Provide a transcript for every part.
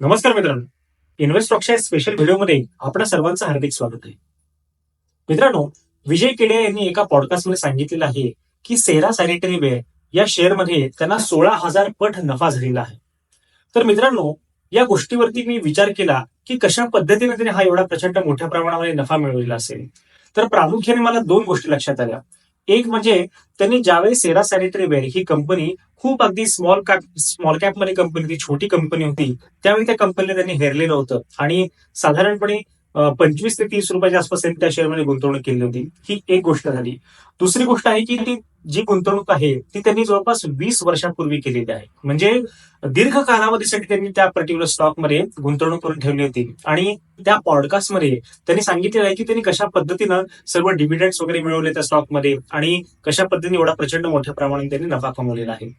नमस्कार मित्रांनो. इन्व्हेस्ट स्टॉकच्या स्पेशल व्हिडिओमध्ये आपल्या सर्वांचं हार्दिक स्वागत आहे. मित्रांनो विजय केडे यांनी एका पॉडकास्टमध्ये सांगितलेलं आहे की सेरा सॅनिटरी वेअर या शेअरमध्ये त्यांना सोळा हजार पट नफा झालेला आहे. तर मित्रांनो या गोष्टीवरती मी विचार केला की कशा पद्धतीने त्यांनी हा एवढा प्रचंड मोठ्या प्रमाणामध्ये नफा मिळवलेला असेल. तर प्रामुख्याने मला दोन गोष्टी लक्षात आल्या. एक म्हणजे त्यांनी ज्यावेळी सेरा सॅनिटरी वेअर ही कंपनी खूप अगदी स्मॉल कॅप स्मॉल कॅपमध्ये कंपनी ती छोटी कंपनी होती त्यावेळी त्या कंपनीला त्यांनी हेरलेलं होतं. आणि साधारणपणे पंचवीस ते तीस रुपयाच्या आसपास त्यांनी त्या शेअरमध्ये गुंतवणूक केली होती. ही एक गोष्ट झाली. दुसरी गोष्ट आहे की ती जी गुंतवणूक आहे ती त्यांनी जवळपास वीस वर्षापूर्वी केलेली आहे. म्हणजे दीर्घ कालावधीसाठी त्यांनी त्या पर्टिक्युलर स्टॉकमध्ये गुंतवणूक करून ठेवली होती. आणि त्या पॉडकास्टमध्ये त्यांनी सांगितलेलं आहे की त्यांनी कशा पद्धतीनं सर्व डिव्हिडंड्स वगैरे मिळवले त्या स्टॉकमध्ये आणि कशा पद्धतीने एवढा प्रचंड मोठ्या प्रमाणात त्यांनी नफा कमवलेला आहे.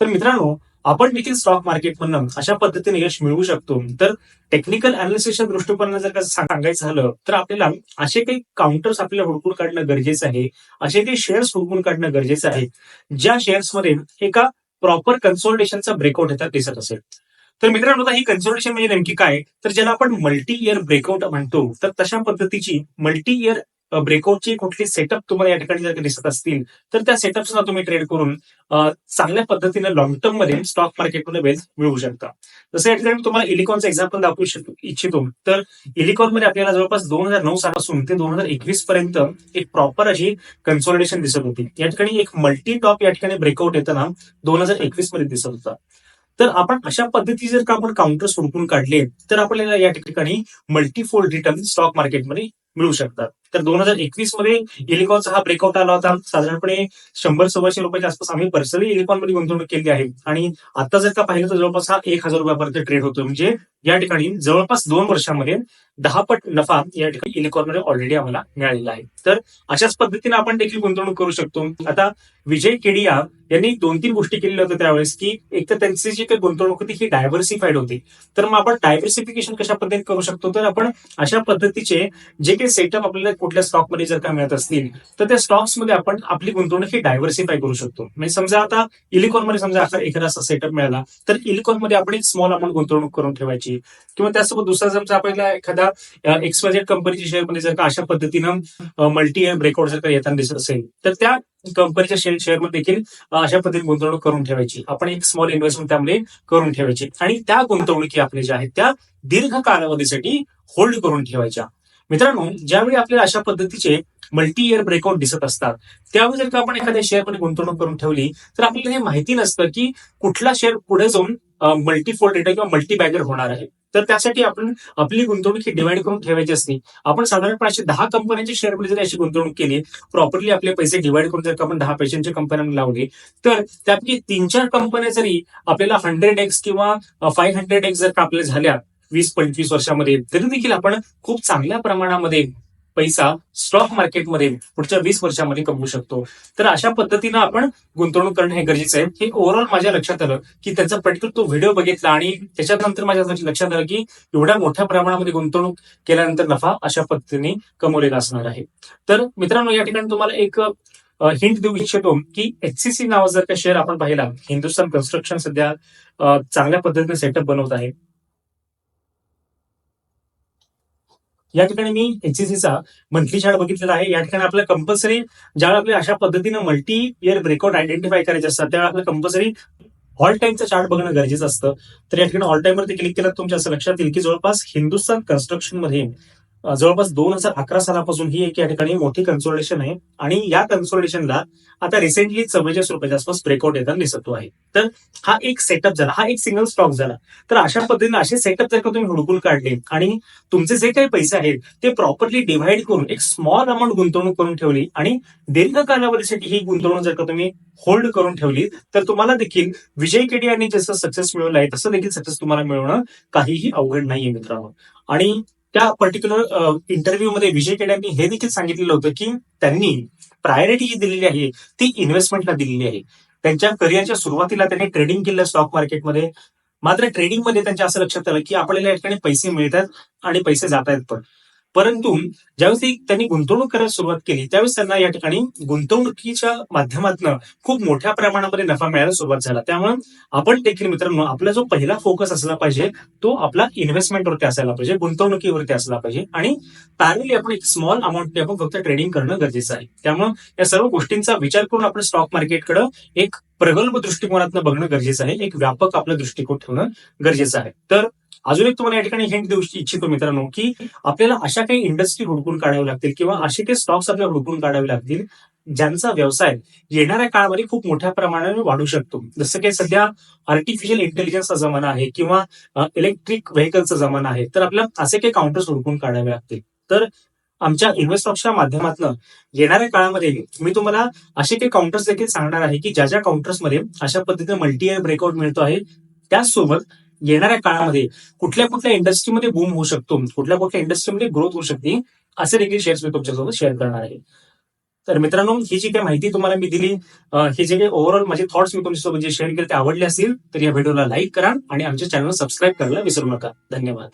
तर मित्रांनो आपण देखील स्टॉक मार्केटमधनं अशा पद्धतीने यश मिळवू शकतो. तर टेक्निकल अनालिसिसच्या दृष्टिकोनानं जर का सांगायचं झालं तर आपल्याला असे काही काउंटर्स आपल्याला हुडकून काढणं गरजेचं आहे. असे काही शेअर्स हुडकून काढणं गरजेचं आहे. ज्या शेअर्समध्ये एका प्रॉपर कन्सोल्टेशनचा ब्रेकआउट येतात दिसत असेल. तर मित्रांनो आता ही कन्सोल्टेशन म्हणजे नेमकी काय? तर ज्याला आपण मल्टी इयर ब्रेकआउट म्हणतो तर तशा पद्धतीची मल्टी इयर ब्रेकआउटची कुठली सेटअप तुम्हाला या ठिकाणी जर दिसत असतील तर त्या सेटअपचा तुम्ही ट्रेड करून चांगल्या पद्धतीने लॉंग टर्ममध्ये स्टॉक मार्केटमध्ये वेल्थ मिळवू शकता. जसं या ठिकाणी तुम्हाला इलिकॉनचं एक्झाम्पल दाखवू इच्छितो तर इलिकॉनमध्ये आपल्याला जवळपास दोन हजार नऊ सालापासून ते दोन हजार एकवीस पर्यंत एक प्रॉपर अशी कन्सॉलिडेशन दिसत होती. या ठिकाणी एक मल्टी टॉप या ठिकाणी ब्रेकआउट येताना दोन हजार एकवीसमध्ये दिसत होता. तर आपण अशा पद्धती जर का आपण काउंटर्स हुडकून काढले तर आपल्याला या ठिकाणी मल्टीफोल्ड रिटर्न स्टॉक मार्केटमध्ये मिळू शकतात. तर दोन हजार एकवीसमध्ये इलिकॉनचा हा ब्रेकआउट आला होता. साधारणपणे शंभर सव्वाशे रुपयाच्या आसपास आम्ही पर्सनली इलिकॉनमध्ये गुंतवणूक केली आहे. आणि आता जर का पाहिलं तर जवळपास हा एक हजार रुपयापर्यंत ट्रेड होतो म्हणजे या ठिकाणी जवळपास दोन वर्षामध्ये दहा पट नफा या ठिकाणी इलिकॉनमध्ये ऑलरेडी आम्हाला मिळालेला आहे. तर अशाच पद्धतीने आपण देखील गुंतवणूक करू शकतो. आता विजय केडिया यांनी दोन तीन गोष्टी केलेल्या होत्या त्यावेळेस की एक तर त्यांची जी काही गुंतवणूक होती ही डायव्हर्सिफाईड होती. तर मग आपण डायव्हर्सिफिकेशन कशा पद्धतीने करू शकतो? तर आपण अशा पद्धतीचे जे काही सेटअप आपल्याला कुठल्या स्टॉकमध्ये जर का मिळत असतील तर त्या स्टॉक्समध्ये आपण आपली गुंतवणूक ही डायव्हर्सिफाय करू शकतो. म्हणजे समजा आता इलिकॉनमध्ये समजा आता एखादा असा सेटअप मिळाला तर इलिकॉनमध्ये आपण एक स्मॉल अमाऊंट गुंतवणूक करून ठेवायची. किंवा त्यासोबत दुसरा समजा आपल्याला एखादा एक्सवायझेड कंपनीच्या शेअरमध्ये जर का अशा पद्धतीनं मल्टी ब्रेकआउट जर का येताना दिसत असेल तर त्या कंपनीच्या शेअर शेअरमध्ये देखील अशा पद्धतीने गुंतवणूक करून ठेवायची. आपण एक स्मॉल इन्व्हेस्टमेंट त्यामध्ये करून ठेवायची. आणि त्या गुंतवणुकी आपल्या ज्या आहेत त्या दीर्घ कालावधीसाठी होल्ड करून ठेवायच्या. मित्रांनो ज्यावेळी आपल्याला अशा पद्धतीचे मल्टी इयर ब्रेकआउट दिसत असतात त्यावेळी जर का आपण एखाद्या शेअरमध्ये गुंतवणूक करून ठेवली तर आपल्याला हे माहिती नसतं की कुठला शेअर पुढे जाऊन मल्टी फोल्ड रिटर्न किंवा मल्टी बॅगर होणार आहे. तर त्यासाठी आपण आपली गुंतवणूक ही डिवाइड करून ठेवायची असते. आपण साधारणपणे अशी दहा कंपन्यांच्या शेअरमध्ये जर अशी गुंतवणूक केली प्रॉपरली आपले पैसे डिवाइड करून जर का आपण दहा पैशांच्या कंपन्यांना लावले तर त्यापैकी तीन चार कंपन्या जरी आपल्याला हंड्रेड एक्स किंवा फाईव्ह हंड्रेड एक्स जर का आपल्या झाल्या वीस पंचवीस वर्षामध्ये तरी देखील आपण खूप चांगल्या प्रमाणामध्ये पैसा स्टॉक मार्केटमध्ये पुढच्या वीस वर्षामध्ये कमवू शकतो. तर अशा पद्धतीनं आपण गुंतवणूक करणं हे गरजेचं आहे. हे ओव्हरऑल माझ्या लक्षात आलं की त्याचा पर्टिक्युलर तो व्हिडिओ बघितला आणि त्याच्यानंतर माझ्या लक्षात आलं की एवढ्या मोठ्या प्रमाणामध्ये गुंतवणूक केल्यानंतर नफा अशा पद्धतीने कमवलेला असणार आहे. तर मित्रांनो या ठिकाणी तुम्हाला एक हिंट देऊ इच्छितो की एचसीसी नावाचा जर का शेअर आपण पाहिला. हिंदुस्थान कन्स्ट्रक्शन सध्या चांगल्या पद्धतीने सेटअप बनवत आहे. या ठिकाणी मी एचसीसीचा मंथली चार्ट बघितलेला आहे. या ठिकाणी आपल्याला कंपल्सरी ज्यावेळेला आपल्या अशा पद्धतीनं मल्टी इयर ब्रेकआउट आयडेंटिफाय करायचे असतात त्यावेळेला आपल्याला कंपल्सरी ऑल टाइमचा चार्ट बघणं गरजेचं असतं. तर या ठिकाणी ऑल टाइमवरती क्लिक केलं तर तुमच्या असं लक्षात येईल की जवळपास हिंदुस्थान कन्स्ट्रक्शनमध्ये जवळपास दोन हजार अकरा सालापासून ही एक या ठिकाणी मोठी कन्सोलिडेशन आहे. आणि या कन्सोलिडेशनला आता रिसेंटली चव्वेचाळीस रुपयाच्या आसपास ब्रेकआउट येताना दिसतो आहे. तर हा एक सेटअप झाला. हा एक सिंगल स्टॉक झाला. तर अशा पद्धतीने असे सेटअप जर का तुम्ही हुडकून काढले आणि तुमचे जे काही पैसे आहेत ते प्रॉपरली डिव्हाइड करून एक स्मॉल अमाऊंट गुंतवणूक करून ठेवली आणि दीर्घ कालावधीसाठी ही गुंतवणूक जर का तुम्ही होल्ड करून ठेवली तर तुम्हाला देखील विजय केडी यांनी जसं सक्सेस मिळवलं आहे तसं देखील सक्सेस तुम्हाला मिळवणं काहीही अवघड नाहीये मित्रांनो. आणि त्या पर्टिक्युलर इंटरव्ह्यू मध्ये विजय केड्यांनी हे देखील सांगितलेलं होतं की त्यांनी प्रायोरिटी जी दिलेली आहे ती इन्व्हेस्टमेंटला दिलेली आहे. त्यांच्या करिअरच्या सुरुवातीला त्यांनी ट्रेडिंग केलं स्टॉक मार्केटमध्ये मात्र ट्रेडिंगमध्ये त्यांच्या असं लक्षात आलं की आपल्याला या ठिकाणी पैसे मिळतात आणि पैसे जात आहेत पण. परंतु ज्यावेळेस त्यांनी गुंतवणूक करायला सुरुवात केली त्यावेळेस त्यांना या ठिकाणी गुंतवणुकीच्या माध्यमातून खूप मोठ्या प्रमाणामध्ये नफा मिळायला सुरुवात झाला. त्यामुळे आपण देखील मित्रांनो आपला जो पहिला फोकस असला पाहिजे तो आपला इन्व्हेस्टमेंटवरती असायला पाहिजे गुंतवणुकीवरती असला पाहिजे आणि पॅरली आपण एक स्मॉल अमाऊंटने आपण फक्त ट्रेडिंग करणं गरजेचं आहे. त्यामुळे या सर्व गोष्टींचा विचार करून आपण स्टॉक मार्केटकडे एक प्रगल्भ दृष्टिकोनातनं बघणं गरजेचं आहे एक व्यापक आपलं दृष्टिकोन ठेवणं गरजेचं आहे. तर अजून एक तुम्हाला या ठिकाणी हिंट देऊ इच्छितो मित्रांनो की आपल्याला अशा काही इंडस्ट्री हुडकून काढावी लागतील किंवा असे काही स्टॉक्स आपल्याला हुडकून काढावे लागतील ज्यांचा व्यवसाय येणाऱ्या काळामध्ये खूप मोठ्या प्रमाणाने वाढू शकतो. जसं काही सध्या आर्टिफिशियल इंटेलिजन्सचा जमाना आहे किंवा इलेक्ट्रिक व्हेकलचा जमाना आहे तर आपल्याला असे काही काउंटर्स हुडकून काढावे लागतील. तर आमच्या इन्व्हेस्टॉक्सच्या माध्यमातून येणाऱ्या काळामध्ये मी तुम्हाला असे काही काउंटर्स देखील सांगणार आहे की ज्या ज्या काउंटर्समध्ये अशा पद्धतीने मल्टी इयर ब्रेकआउट मिळतो आहे त्याचसोबत येणाऱ्या काळामध्ये कुठल्या कुठल्या इंडस्ट्रीमध्ये बूम होऊ शकतो कुठल्या कुठल्या इंडस्ट्रीमध्ये ग्रोथ होऊ शकते असे देखील शेअर्स मी तुमच्यासोबत शेअर करणार आहे. तर मित्रांनो ही जी काही माहिती तुम्हाला मी दिली हे जे काही ओव्हरऑल माझे थॉट्स मी तुमच्यासोबत जे शेअर केले ते आवडले असतील तर या व्हिडिओला लाईक करा आणि आमच्या चॅनल सबस्क्राईब करायला विसरू नका. धन्यवाद.